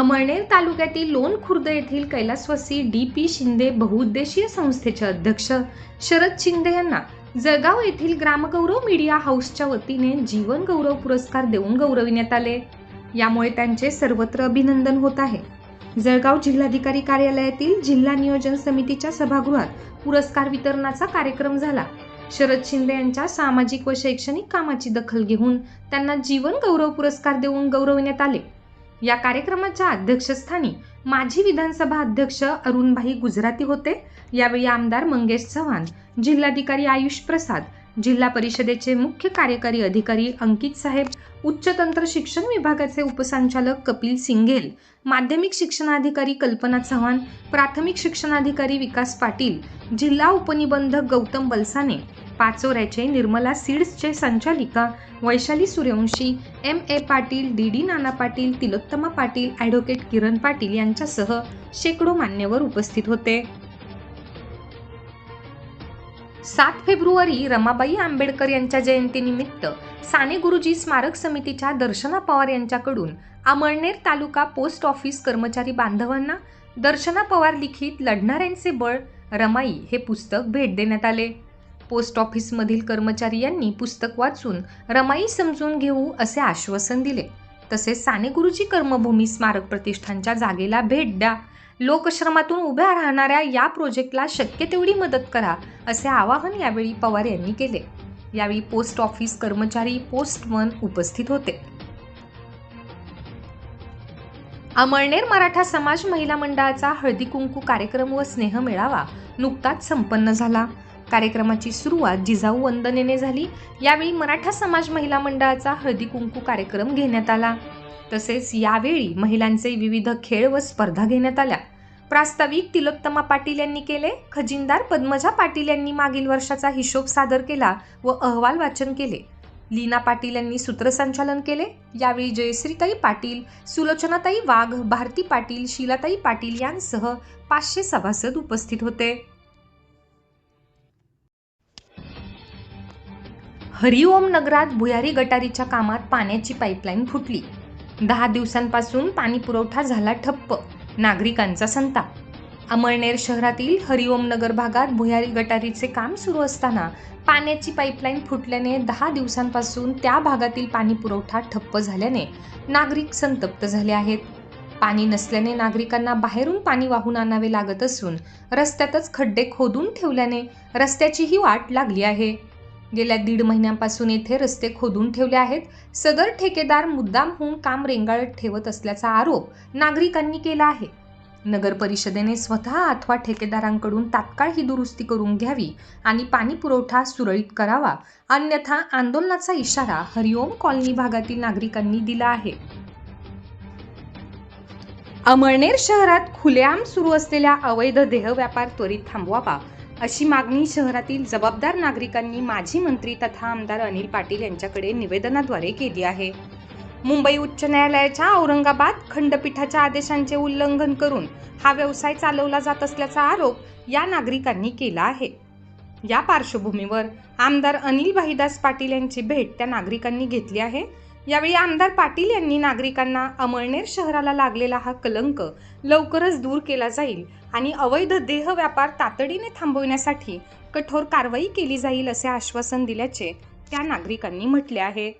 अमळनेर तालुक्यातील लोण खुर्द येथील कैलासवासी डी पी शिंदे बहुउद्देशीय संस्थेचे अध्यक्ष शरद शिंदे यांना जळगाव येथील ग्रामगौरव मीडिया हाऊसच्या वतीने जीवन गौरव पुरस्कार देऊन गौरविण्यात आले. यामुळे त्यांचे सर्वत्र अभिनंदन होत आहे. जळगाव जिल्हाधिकारी कार्यालयातील जिल्हा नियोजन समितीच्या सभागृहात पुरस्कार वितरणाचा कार्यक्रम झाला. शरद शिंदे यांच्या सामाजिक व शैक्षणिक कामाची दखल घेऊन त्यांना जीवन गौरव पुरस्कार देऊन गौरविण्यात आले. या कार्यक्रमाच्या अध्यक्षस्थानी माजी विधानसभा अध्यक्ष अरुणभाई गुजराती होते. यावेळी आमदार मंगेश चव्हाण जिल्हाधिकारी आयुष प्रसाद जिल्हा परिषदेचे मुख्य कार्यकारी अधिकारी अंकित साहेब उच्च तंत्र शिक्षण विभागाचे उपसंचालक कपिल सिंगेल माध्यमिक शिक्षणाधिकारी कल्पना चव्हाण प्राथमिक शिक्षणाधिकारी विकास पाटील जिल्हा उपनिबंधक गौतम बलसाने पाचोऱ्याचे निर्मला सीड्सचे संचालिका Vaishali Suryavanshi M A Patil D D Nana Patil Tilottama Patil advocate Kiran Patil यांच्यासह शेकडो मान्यवर उपस्थित होते. सात फेब्रुवारी रमाबाई आंबेडकर यांच्या जयंतीनिमित्त साने गुरुजी स्मारक समितीच्या दर्शना पवार यांच्याकडून अमळनेर तालुका पोस्ट ऑफिस कर्मचारी बांधवांना दर्शना पवार लिखित लढणाऱ्यांचे बळ रमाई हे पुस्तक भेट देण्यात आले. पोस्ट ऑफिसमधील कर्मचारी यांनी पुस्तक वाचून रमाई समजून घेऊ असे आश्वासन दिले. तसेच साने गुरुजी कर्मभूमी स्मारक प्रतिष्ठानच्या जागेला भेट द्या. लोकश्रमातून उभ्या राहणाऱ्या या प्रोजेक्टला शक्य तेवढी मदत करा असे आवाहन यावेळी पवार यांनी केले. यावेळी पोस्ट ऑफिस कर्मचारी पोस्टमन उपस्थित होते. अमळनेर मराठा समाज महिला मंडळाचा हळदी कुंकू कार्यक्रम व स्नेह मेळावा नुकताच संपन्न झाला. कार्यक्रमाची सुरुवात जिजाऊ वंदनेने झाली. यावेळी मराठा समाज महिला मंडळाचा हळदी कुंकू कार्यक्रम घेण्यात आला. तसेच यावेळी महिलांचे विविध खेळ व स्पर्धा घेण्यात आल्या. प्रास्ताविक तिलोत्तमा पाटील यांनी केले. खजिनदार पद्मजा पाटील यांनी मागील वर्षाचा हिशोब सादर केला व अहवाल वाचन केले. लीना पाटील यांनी सूत्रसंचालन केले. यावेळी जयश्रीताई पाटील सुलोचनाताई वाघ भारती पाटील शीलाताई पाटील यांसह पाचशे सभासद उपस्थित होते. हरिओम नगरात भुयारी गटारीच्या कामात पाण्याची पाईपलाईन फुटली. दहा दिवसांपासून पाणी पुरवठा झाला ठप्प. नागरिकांचा संताप. अमळनेर शहरातील हरिओम नगर भागात भुयारी गटारीचे काम सुरू असताना पाण्याची पाईपलाईन फुटल्याने दहा दिवसांपासून त्या भागातील पाणी पुरवठा ठप्प झाल्याने नागरिक संतप्त झाले आहेत. पाणी नसल्याने नागरिकांना बाहेरून पाणी वाहून आणावे लागत असून रस्त्यातच खड्डे खोदून ठेवल्याने रस्त्याचीही वाट लागली आहे. गेल्या दीड महिन्यांपासून येथे रस्ते खोदून ठेवले आहेत. सदर ठेकेदार मुद्दाम होऊन काम रेंगाळत ठेवत असल्याचा आरोप नागरिकांनी केला आहे. नगर परिषदेने स्वतः अथवा ठेकेदारांकडून तात्काळ ही दुरुस्ती करून घ्यावी आणि पाणी पुरवठा सुरळीत करावा अन्यथा आंदोलनाचा इशारा हरिओम कॉलनी भागातील नागरिकांनी दिला आहे. अमळनेर शहरात खुलेआम सुरू असलेल्या अवैध देह व्यापार त्वरित थांबवावा अशी मागणी शहरातील जबाबदार नागरिकांनी माजी मंत्री तथा आमदार अनिल पाटील यांच्याकडे निवेदनाद्वारे केली आहे. मुंबई उच्च न्यायालयाच्या औरंगाबाद खंडपीठाच्या आदेशांचे उल्लंघन करून हा व्यवसाय चालवला जात असल्याचा आरोप या नागरिकांनी केला आहे. या पार्श्वभूमीवर आमदार अनिल भाईदास पाटील यांची भेट त्या नागरिकांनी घेतली आहे. यावेळी आमदार पाटील यांनी नागरिकांना अमळनेर शहराला लागलेला हा कलंक लवकरच दूर केला जाईल आणि अवैध देह व्यापार तातडीने थांबवण्यासाठी कठोर कारवाई केली जाईल असे आश्वासन दिल्याचे त्या नागरिकांनी म्हटले आहे.